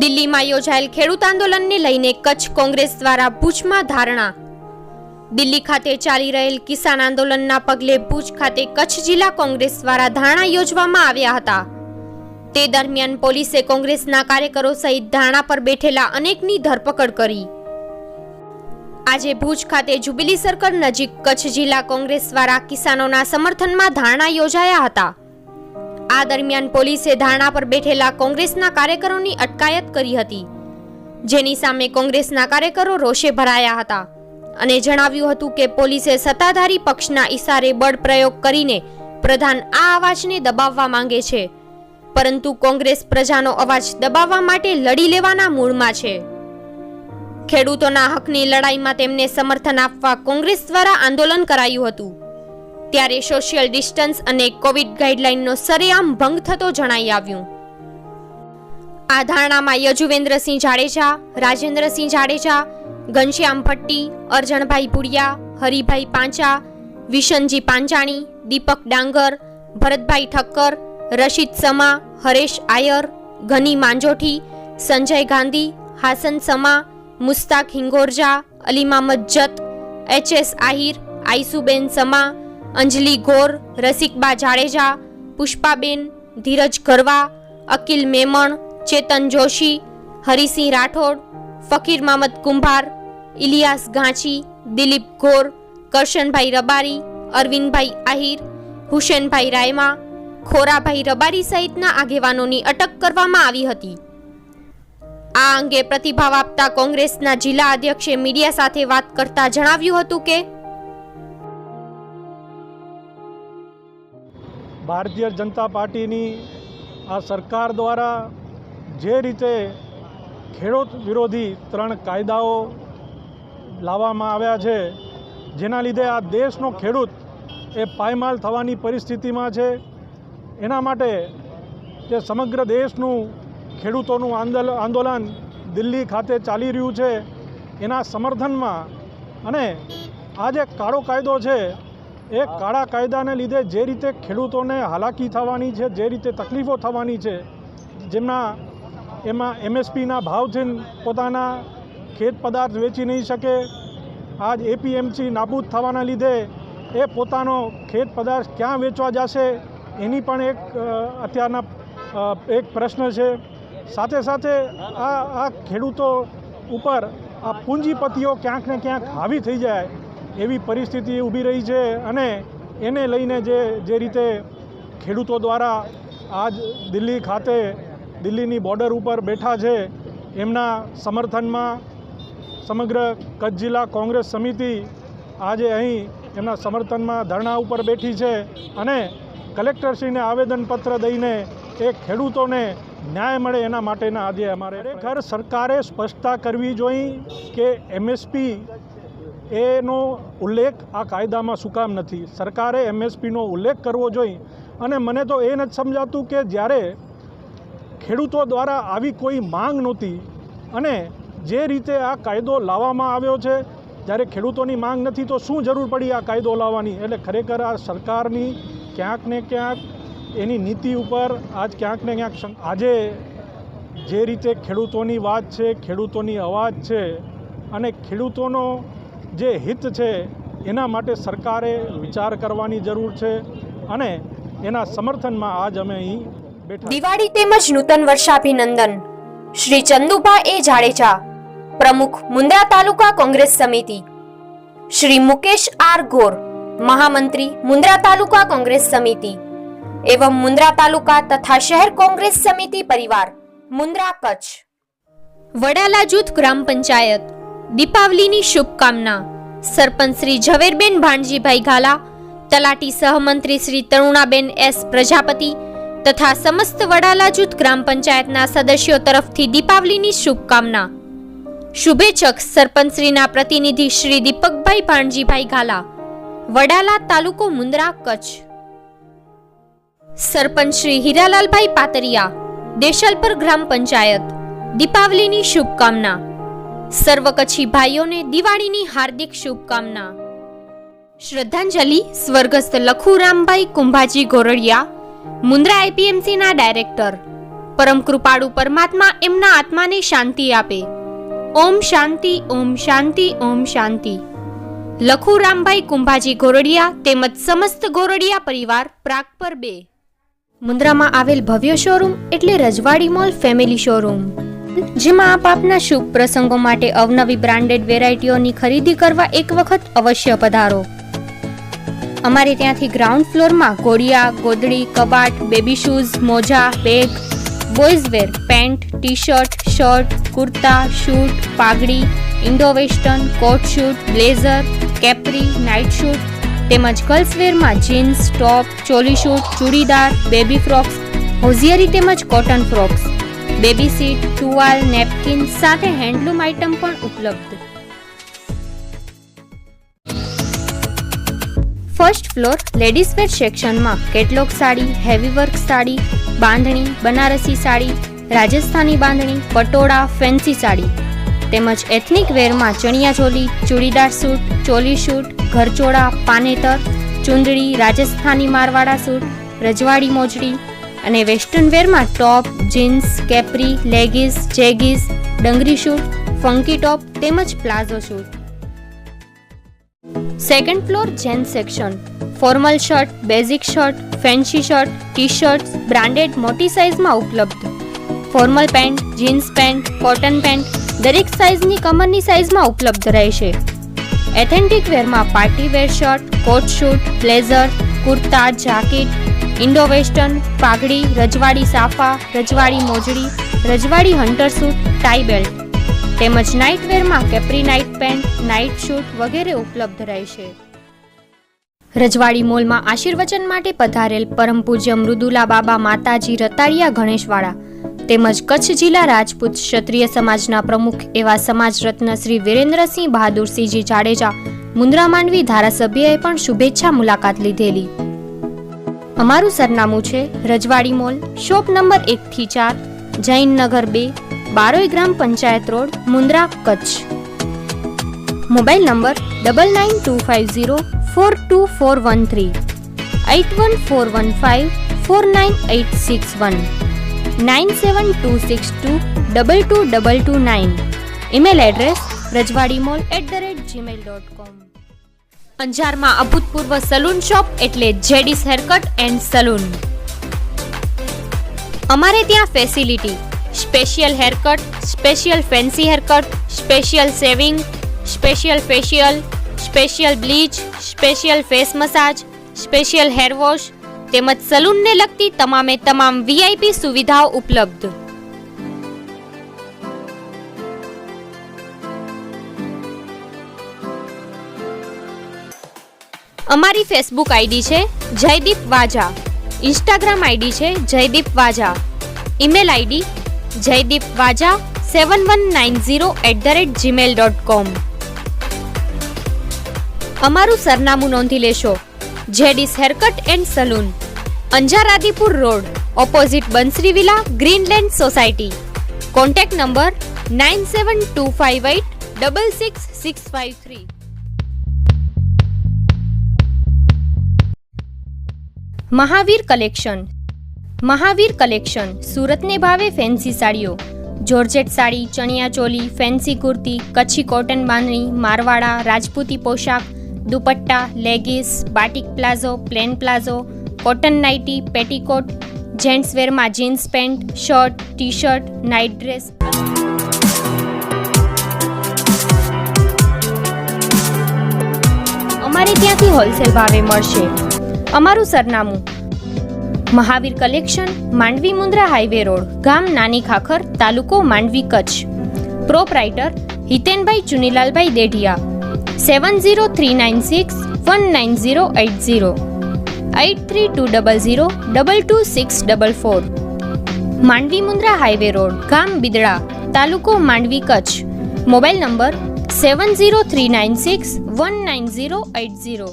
દિલ્હીમાં યોજાયેલ ખેડૂત આંદોલનને લઈને કચ્છ કોંગ્રેસ દ્વારા ભુજમાં ધારણા. દિલ્હી ખાતે ચાલી રહેલ કિસાન આંદોલનના પગલે ભુજ ખાતે કચ્છ જિલ્લા કોંગ્રેસ દ્વારા ધારણા યોજવામાં આવ્યા હતા. તે દરમિયાન પોલીસે કોંગ્રેસના કાર્યકરો સહિત ધારણા પર બેઠેલા અનેકની ધરપકડ કરી. આજે ભુજ ખાતે જુબિલી સર્કલ નજીક કચ્છ જિલ્લા કોંગ્રેસ દ્વારા કિસાનોના સમર્થનમાં ધારણા યોજાયા હતા. આ દરમિયાન પોલીસે ધારણા પર બેઠેલા કોંગ્રેસના કાર્યકરોની અટકાયત કરી હતી. જેની સામે કોંગ્રેસના કાર્યકરો રોષે ભરાયા હતા અને જણાવ્યું હતું કે પોલીસે સત્તાધારી પક્ષના ઈશારે બળ પ્રયોગ કરીને પ્રધાન આ અવાજને દબાવવા માંગે છે. પરંતુ કોંગ્રેસ પ્રજાનો અવાજ દબાવવા માટે લડી લેવાના મૂળમાં છે. ખેડૂતોના હકની લડાઈમાં તેમને સમર્થન આપવા કોંગ્રેસ દ્વારા આંદોલન કરાયું હતું. ત્યારે સોશિયલ ડિસ્ટન્સ અને કોવિડ ગાઈડલાઈનનો સરેઆમ ભંગ થતો જણાઈ આવ્યું. આ ધારણામાં યજુવેન્દ્રસિંહ જાડેજા, રાજેન્દ્રસિંહ જાડેજા, ઘનશ્યામ ભટ્ટી, અરજણભાઈ ભુડિયા હરિભાઈ પાંચા, વિશનજી પાંચાણી, દીપક ડાંગર, ભરતભાઈ ઠક્કર, રશીદ સમા, હરેશ આયર, ઘની માંજોઠી, સંજય ગાંધી, હાસન સમા, મુસ્તાક હિંગોરજા, અલીમામદ જત, એચ એસ આહિર, આઈસુબેન સમા અંજલિ ગોર, રસિકબા જાડેજા, પુષ્પાબેન, ધીરજ ગરવા, અકિલ મેમણ, ચેતન જોશી, હરિસિંહ રાઠોડ, ફકીર મામદ કુંભાર, ઇલિયાસ ગાંચી, દિલીપ ગોર, કરશનભાઈ રબારી, અરવિંદભાઈ આહિર, હુસેનભાઈ રાયમા, ખોરાભાઈ રબારી સહિતના આગેવાનોની અટક કરવામાં આવી હતી. આ અંગે પ્રતિભાવ આપતા કોંગ્રેસના જિલ્લા અધ્યક્ષે મીડિયા સાથે વાત કરતા જણાવ્યું હતું કે ભારતીય જનતા પાર્ટીની આ સરકાર દ્વારા જે રીતે ખેડૂત વિરોધી ત્રણ કાયદાઓ લાવવામાં આવ્યા છે, જેના લીધે આ દેશનો ખેડૂત એ પાયમાલ થવાની પરિસ્થિતિમાં છે. એના માટે જે સમગ્ર દેશનું ખેડૂતોનું આંદોલન આંદોલન દિલ્હી ખાતે ચાલી રહ્યું છે. એના સમર્થનમાં અને આ જે કાળો કાયદો છે એ કાળા કાયદાને લીધે જે રીતે ખેડૂતોને હાલાકી થવાની છે, જે રીતે તકલીફો થવાની છે, જેમના એમાં એમએસપીના ભાવથી પોતાના ખેત પદાર્થ વેચી નહીં શકે, આજ એપીએમસી નાબૂદ થવાના લીધે એ પોતાનો ખેત પદાર્થ ક્યાં વેચવા જશે, એની પણ એક અત્યારના એક પ્રશ્ન છે. સાથે સાથે આ આ ખેડૂતો ઉપર આ પૂંજીપતિઓ ક્યાંક ને ક્યાંક હાવી થઈ જાય. એવી પરિસ્થિતિ ઊભી રહી છે અને એને લઈને જે જે રીતે ખેડૂતો દ્વારા આજ દિલ્હી ખાતે દિલ્હીની બોર્ડર ઉપર બેઠા છે, એમના સમર્થનમાં સમગ્ર કચ્છ જિલ્લા કોંગ્રેસ સમિતિ આજે અહીં એમના સમર્થનમાં ધરણા ઉપર બેઠી છે અને કલેક્ટરશ્રીને આવેદનપત્ર દઈને એ ખેડૂતોને ન્યાય મળે એના માટેના આજે અમારે ખરેખર સરકારે સ્પષ્ટતા કરવી જોઈએ કે એમએસપી એનો ઉલ્લેખ આ કાયદામાં શું કામ નથી. સરકારે એમએસપીનો ઉલ્લેખ કરવો જોઈએ અને મને તો એ નથી સમજાતું કે જ્યારે ખેડૂતો દ્વારા આવી કોઈ માંગ નહોતી અને જે રીતે આ કાયદો લાવવામાં આવ્યો છે, જ્યારે ખેડૂતોની માંગ નથી, તો શું જરૂર પડી આ કાયદો લાવવાની? એટલે ખરેખર આ સરકારની ક્યાંક ને ક્યાંક એની નીતિ ઉપર આજ ક્યાંક ને ક્યાંક આજે જે રીતે ખેડૂતોની વાત છે, ખેડૂતોની અવાજ છે અને ખેડૂતોનો જે હિત છે એના માટે સરકારે વિચાર કરવાની જરૂર છે અને એના સમર્થનમાં આજ અમે અહીં બેઠા દિવાળી તેમજ નૂતન વર્ષાભિનંદન. શ્રી ચંદુભા એ જાડેજા પ્રમુખ મુંદ્રા તાલુકા કોંગ્રેસ સમિતિ. શ્રી મુકેશ આર ગોર મહામંત્રી મુંદ્રા તાલુકા કોંગ્રેસ સમિતિ. એવં મુંદ્રા તાલુકા તથા શહેર કોંગ્રેસ સમિતિ પરિવાર મુંદ્રા કચ્છ. વડાલા જૂથ ગ્રામ પંચાયત. દીપાવલીની શુભકામના. સરપંચ શ્રી ઝવેરબેન ભાણજીભાઈ ઘાલા તલાટી સહમંત્રી શ્રી તરુણાબેન એસ પ્રજાપતિ તથા સમસ્ત વડાલા જૂથ ગ્રામ પંચાયતના સદસ્યો તરફથી દીપાવલીની શુભકામના. શુભેચ્છક સરપંચશ્રીના પ્રતિનિધિ શ્રી દીપકભાઈ ભાણજીભાઈ ઘાલા વડાલા તાલુકો મુન્દ્રા કચ્છ. સરપંચ શ્રી હીરાલાલભાઈ પાતરિયા, દેશલપર ગ્રામ પંચાયત, દીપાવલીની શુભકામના. સર્વ કચ્છી ભાઈઓને દિવાળીની હાર્દિક શુભકામના. શ્રદ્ધાંજલિ સ્વર્ગસ્થ લખુરામભાઈ કુંભાજી ગોરડિયા, મુન્દ્રા આઈપીએમસીના ડાયરેક્ટર. પરમ કૃપાળુ પરમાત્મા એમના આત્માને શાંતિ આપે. ઓમ શાંતિ ઓમ શાંતિ ઓમ શાંતિ. લખુ રામભાઈ કુંભાજી ગોરડિયા તેમજ સમસ્ત ગોરડિયા પરિવાર પ્રાગ પર બે. મુન્દ્રામાં આવેલ ભવ્ય શોરૂમ એટલે રજવાડી મોલ ફેમિલી શોરૂમ. જેમાં આપ આપના શુભ પ્રસંગો માટે અવનવી બ્રાન્ડેડ વેરાયટીઓની ખરીદી કરવા એક વખત અવશ્ય પધારો. અમારે ત્યાંથી ગ્રાઉન્ડ ફ્લોરમાં ઘોડિયા ગોદડી, કબાટ, બેબી શૂઝ, મોજા, bag boys wear pant T shirt shirt kurta, suit, પાઘડી, Indo western, coat suit, blazer, capri, night suit, તેમજ girls વેરમાં jeans, top, choli suit, churidar, baby frocks, hosiery તેમજ કોટન ફ્રોક્સ. બેબી સીટ, ટુવાલ, napkin સાથે handloom item પણ ઉપલબ્ધ. First floor ladies wear સેક્શનમાં catalogue sari, heavy work sari, bandhani, Banarasi sari, Rajasthani bandhani, patola, fancy sari. તેમજ ethnic વેરમાં chaniya choli churidar suit, choli suit, ઘરચોળા, પાનેતર, ચુંદડી, રાજસ્થાની મારવાડા સૂટ, રજવાડી મોજડી અને western વેરમાં top, jeans, capri leggings jeggings dungaree suit, funky top તેમજ palazzo suit. Second floor gents section. Formal shirt, basic shirt, fancy shirt T shirts branded મોટી સાઇઝમાં ઉપલબ્ધ. Formal pant, jeans pant, cotton pant દરેક સાઇઝની કમરની સાઇઝમાં ઉપલબ્ધ રહેશે. Authentic વેરમાં party wear shirt, coat suit, blazer, kurta, jacket Indo western, પાઘડી, રજવાડી સાફા, રજવાડી મોજડી, રજવાડી હન્ટર સૂટ, ટાઈ બેલ્ટ. તેમજ નાઇટવેરમાં capri night pant, night suit વગેરે ઉપલબ્ધ રહેશે. રજવાડી મોલમાં આશીર્વચન માટે પધારેલ પરમ પૂજ્ય મૃદુલા બાબા માતાજી રતાળિયા ગણેશવાળા તેમજ કચ્છ જિલ્લા રાજપૂત ક્ષત્રિય સમાજના પ્રમુખ એવા સમાજ રત્ન શ્રી વિરેન્દ્રસિંહ બહાદુરસિંહજી જાડેજા મુન્દ્રા માંડવી ધારાસભ્યએ પણ શુભેચ્છા મુલાકાત લીધેલી. અમારું સરનામું છે રજવાડી મોલ, શોપ નંબર એક થી ચાર જૈનનગર બે, Baroi gram panchayat road, Mundra Kutch. Mobile number double nine two five zero four two four one three eight one four one five four nine eight six one nine seven two six two double two double two nine email address Rajwadi mall at the rate Gmail dot com અંજારમાં અભૂતપૂર્વ salon shop એટલે જેડીસ haircut and salon. અમારે ત્યાં facility special haircut special fancy haircut special shaving special facial special bleach special face massage special hair wash તેમજ સલૂનને લગતી તમામે તમામ વીઆઈપી સુવિધાઓ ઉપલબ્ધ. અમારી ફેસબુક આઈડી છે જયદીપ વાજા. ઇન્સ્ટાગ્રામ આઈડી છે Jaydeep Vaja. Email ID Jaydeep Vaja seven one nine zero at the rate Gmail dot com અમારું સરનામું નોંધી લેશો. JD's haircut and salon. Anjar Adipur road opposite Bansari villa Greenland society. Contact number nine seven two five eight double six six five three Mahavir collection. Mahavir collection, સુરતને ભાવે fancy સાડીઓ. Georgette sari, chaniya choli fancy kurti, Kutchi cotton bandhani, Marwada, Rajputi પોશાક, dupatta leggings batik palazzo plain palazzo cotton nighty petticoat gents વેરમાં jeans pant shirt T shirt night dress અમારે ત્યાંથી wholesale ભાવે મળશે. અમારું સરનામું. Mahavir collection, Mandvi Mundra highway road, ગામ નાની ખાખર, તાલુકો Mandvi Kutch. Proprietor, Hitenbhai Chunilalbhai Dedhia. Seven zero three nine six one nine zero eight zero eight three two double zero double two six double four Mandvi Mundra highway road, ગામ બિદડા, તાલુકો Mandvi Kutch. Mobile number seven zero three nine six one nine zero eight zero